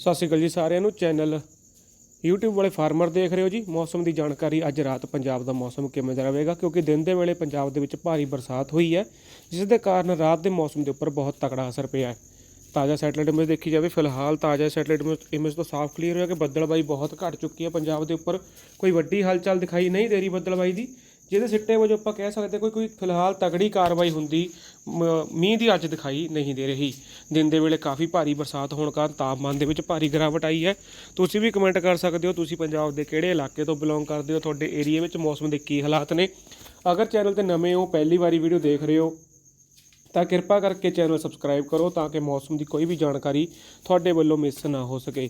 ਸਤਿ ਸ਼੍ਰੀ ਅਕਾਲ ਜੀ ਸਾਰਿਆਂ ਨੂੰ। ਚੈਨਲ YouTube ਵਾਲੇ ਫਾਰਮਰ ਦੇਖ ਰਹੇ ਹੋ ਜੀ। ਮੌਸਮ ਦੀ ਜਾਣਕਾਰੀ ਅੱਜ ਰਾਤ ਪੰਜਾਬ ਦਾ ਮੌਸਮ ਕਿਵੇਂ ਦਾ ਰਹੇਗਾ, ਕਿਉਂਕਿ ਦਿਨ ਦੇ ਵੇਲੇ ਪੰਜਾਬ ਦੇ ਵਿੱਚ ਭਾਰੀ ਬਰਸਾਤ ਹੋਈ ਹੈ, ਜਿਸ ਦੇ ਕਾਰਨ ਰਾਤ ਦੇ ਮੌਸਮ ਦੇ ਉੱਪਰ ਬਹੁਤ ਤਕੜਾ ਅਸਰ ਪਿਆ ਹੈ। ਤਾਜ਼ਾ ਸੈਟਲਾਈਟ ਇਮੇਜ ਦੇਖੀ ਜਾਵੇ, ਫਿਲਹਾਲ ਤਾਜ਼ਾ ਸੈਟਲਾਈਟ ਇਮੇਜ ਤੋਂ ਸਾਫ਼ ਕਲੀਅਰ ਹੋਇਆ ਕਿ ਬੱਦਲਬਾਈ ਬਹੁਤ ਘਟ ਚੁੱਕੀ ਹੈ। ਪੰਜਾਬ ਦੇ ਉੱਪਰ ਕੋਈ ਵੱਡੀ ਹਲਚਲ ਦਿਖਾਈ ਨਹੀਂ ਦੇ ਰਹੀ ਬੱਦਲਬਾਈ ਦੀ, ਜਿਹਦੇ ਸਿੱਟੇ ਵਜੋਂ ਆਪਾਂ ਕਹਿ ਸਕਦੇ ਕੋਈ ਕੋਈ ਫਿਲਹਾਲ ਤਗੜੀ ਕਾਰਵਾਈ ਹੁੰਦੀ ਮੀਂਹ ਦੀ ਅੱਜ ਦਿਖਾਈ ਨਹੀਂ ਦੇ ਰਹੀ। ਦਿਨ ਦੇ ਵੇਲੇ ਕਾਫੀ ਭਾਰੀ ਬਰਸਾਤ ਹੋਣ ਕਾਰਨ ਤਾਪਮਾਨ ਦੇ ਵਿੱਚ ਭਾਰੀ ਗਿਰਾਵਟ ਆਈ ਹੈ। ਤੁਸੀਂ ਵੀ ਕਮੈਂਟ ਕਰ ਸਕਦੇ ਹੋ, ਤੁਸੀਂ ਪੰਜਾਬ ਦੇ ਕਿਹੜੇ ਇਲਾਕੇ ਤੋਂ ਬਿਲੋਂਗ ਕਰਦੇ ਹੋ, ਤੁਹਾਡੇ ਏਰੀਆ ਵਿੱਚ ਮੌਸਮ ਦੇ ਕੀ ਹਾਲਾਤ ਨੇ? ਅਗਰ ਚੈਨਲ ਤੇ ਨਵੇਂ ਹੋ, ਪਹਿਲੀ ਵਾਰੀ ਵੀਡੀਓ ਦੇਖ ਰਹੇ ਹੋ, ਤਾਂ ਕਿਰਪਾ ਕਰਕੇ ਚੈਨਲ ਸਬਸਕ੍ਰਾਈਬ ਕਰੋ ਤਾਂ ਕਿ ਮੌਸਮ ਦੀ ਕੋਈ ਵੀ ਜਾਣਕਾਰੀ ਤੁਹਾਡੇ ਵੱਲੋਂ ਮਿਸ ਨਾ ਹੋ ਸਕੇ।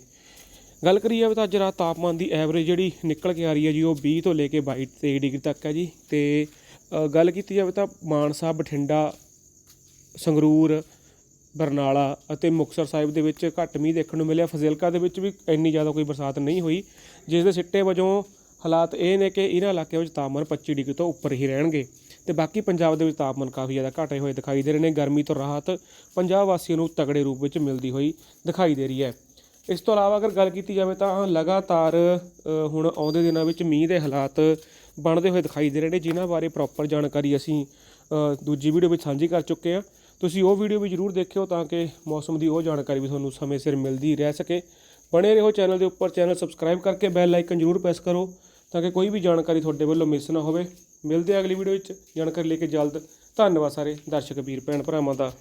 ਗੱਲ ਕਰੀਏ ਜਾਵੇ ਤਾਂ ਅੱਜ ਰਾਤ ਤਾਪਮਾਨ ਦੀ ਐਵਰੇਜ ਜਿਹੜੀ ਨਿਕਲ ਕੇ ਆ ਰਹੀ ਹੈ ਜੀ, ਉਹ 20 ਤੋਂ ਲੈ ਕੇ 22 23 ਡਿਗਰੀ ਤੱਕ ਹੈ ਜੀ। ਤੇ ਗੱਲ ਕੀਤੀ ਜਾਵੇ ਤਾਂ ਮਾਨਸਾ, ਬਠਿੰਡਾ ਸੰਗਰੂਰ, ਬਰਨਾਲਾ ਅਤੇ ਮੁਕਤਸਰ ਸਾਹਿਬ ਦੇ ਵਿੱਚ ਘੱਟ ਮੀਂਹ ਦੇਖਣ ਨੂੰ ਮਿਲਿਆ। ਫਜ਼ਿਲਕਾ ਦੇ ਵਿੱਚ ਵੀ ਇੰਨੀ ਜ਼ਿਆਦਾ ਕੋਈ ਬਰਸਾਤ ਨਹੀਂ ਹੋਈ, ਜਿਸ ਦੇ ਸਿੱਟੇ ਵਜੋਂ ਹਾਲਾਤ ਇਹ ਨੇ ਕਿ ਇਹਨਾਂ ਇਲਾਕਿਆਂ ਵਿੱਚ ਤਾਪਮਾਨ 25 ਡਿਗਰੀ ਤੋਂ ਉੱਪਰ ਹੀ ਰਹਿਣਗੇ ਤੇ ਬਾਕੀ ਪੰਜਾਬ ਦੇ ਵਿੱਚ ਤਾਪਮਾਨ ਕਾਫੀ ਜ਼ਿਆਦਾ ਘਟੇ ਹੋਏ ਦਿਖਾਈ ਦੇ ਰਹੇ ਨੇ। ਗਰਮੀ ਤੋਂ ਰਾਹਤ ਪੰਜਾਬ ਵਾਸੀਆਂ ਨੂੰ ਤਗੜੇ ਰੂਪ ਵਿੱਚ ਮਿਲਦੀ ਹੋਈ ਦਿਖਾਈ ਦੇ ਰਹੀ ਹੈ। ਇਸ ਤੋਂ ਇਲਾਵਾ ਅਗਰ ਗੱਲ ਕੀਤੀ ਜਾਵੇ ਤਾਂ ਲਗਾਤਾਰ ਹੁਣ ਆਉਂਦੇ ਦਿਨਾਂ ਵਿੱਚ ਮੀਂਹ ਦੇ ਹਾਲਾਤ ਬਣਦੇ ਹੋਏ ਦਿਖਾਈ ਦੇ ਰਹੇ ਨੇ, ਜਿਨ੍ਹਾਂ ਬਾਰੇ ਪ੍ਰੋਪਰ ਜਾਣਕਾਰੀ ਅਸੀਂ ਦੂਜੀ ਵੀਡੀਓ ਵਿੱਚ ਸਾਂਝੀ ਕਰ ਚੁੱਕੇ ਹਾਂ। ਤੁਸੀਂ ਉਹ ਵੀਡੀਓ ਵੀ ਜ਼ਰੂਰ ਦੇਖਿਓ ਤਾਂ ਕਿ ਮੌਸਮ ਦੀ ਉਹ ਜਾਣਕਾਰੀ ਵੀ ਤੁਹਾਨੂੰ ਸਮੇਂ ਸਿਰ ਮਿਲਦੀ ਰਹਿ ਸਕੇ। ਬਣੇ ਰਹੋ ਚੈਨਲ ਦੇ ਉੱਪਰ, ਚੈਨਲ ਸਬਸਕ੍ਰਾਈਬ ਕਰਕੇ ਬੈਲ ਆਈਕਨ ਜ਼ਰੂਰ ਪ੍ਰੈਸ ਕਰੋ ਤਾਂ ਕਿ ਕੋਈ ਵੀ ਜਾਣਕਾਰੀ ਤੁਹਾਡੇ ਵੱਲੋਂ ਮਿਸ ਨਾ ਹੋਵੇ। ਮਿਲਦੇ ਹਾਂ ਅਗਲੀ ਵੀਡੀਓ ਵਿੱਚ। ਜਾਣਕਾਰੀ ਲੈ ਕੇ ਜਲਦ। ਧੰਨਵਾਦ ਸਾਰੇ। ਦਰਸ਼ਕ, ਵੀਰ, ਭੈਣ ਭਰਾਵਾਂ ਦਾ।